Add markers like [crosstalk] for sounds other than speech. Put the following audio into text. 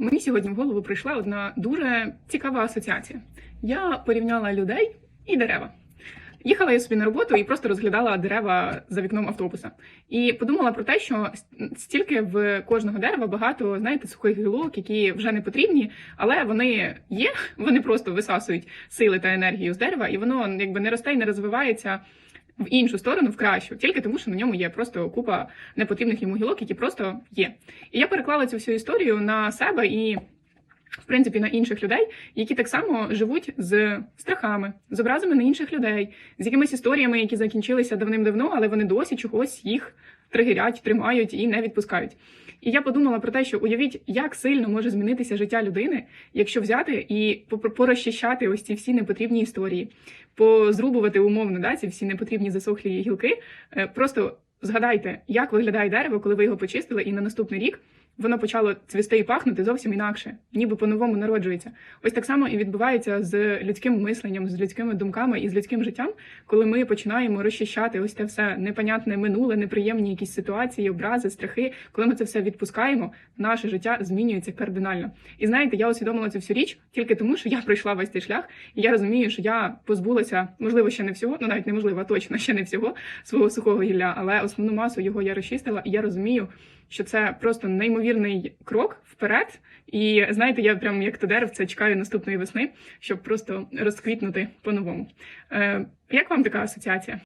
Мені сьогодні в голову прийшла одна дуже цікава асоціація. Я порівняла людей і дерева. Їхала я собі на роботу і просто розглядала дерева за вікном автобуса. І подумала про те, що стільки в кожного дерева багато, знаєте, сухих гілок, які вже не потрібні, але вони є, [laughs] вони просто висасують сили та енергію з дерева, і воно якби не росте і не розвивається в іншу сторону, в кращу, тільки тому, що на ньому є просто купа непотрібних йому гілок, які просто є. І я переклала цю всю історію на себе і. В принципі, на інших людей, які так само живуть з страхами, з образами на інших людей, з якимись історіями, які закінчилися давним-давно, але вони досі чогось їх тригерять, тримають і не відпускають. І я подумала про те, що уявіть, як сильно може змінитися життя людини, якщо взяти і порозчищати ось ці всі непотрібні історії, позрубувати умовно да, ці всі непотрібні засохлі гілки. Е, Просто згадайте, як виглядає дерево, коли ви його почистили, і на наступний рік воно почало цвісти і пахнути зовсім інакше, ніби по-новому народжується. Ось так само і відбувається з людським мисленням, з людськими думками і з людським життям, коли ми починаємо розчищати ось те все непонятне минуле, неприємні якісь ситуації, образи, страхи. Коли ми це все відпускаємо, наше життя змінюється кардинально. І знаєте, я усвідомила цю всю річ тільки тому, що я пройшла весь цей шлях, і я розумію, що я позбулася, можливо, ще не всього, ну навіть неможливо, а точно ще не всього свого сухого гілля, але основну масу його я розчистила, і я розумію, що це просто неймовірний крок вперед. І знаєте, я прям як то деревце чекаю наступної весни, щоб просто розквітнути по-новому. Е, як вам така асоціація?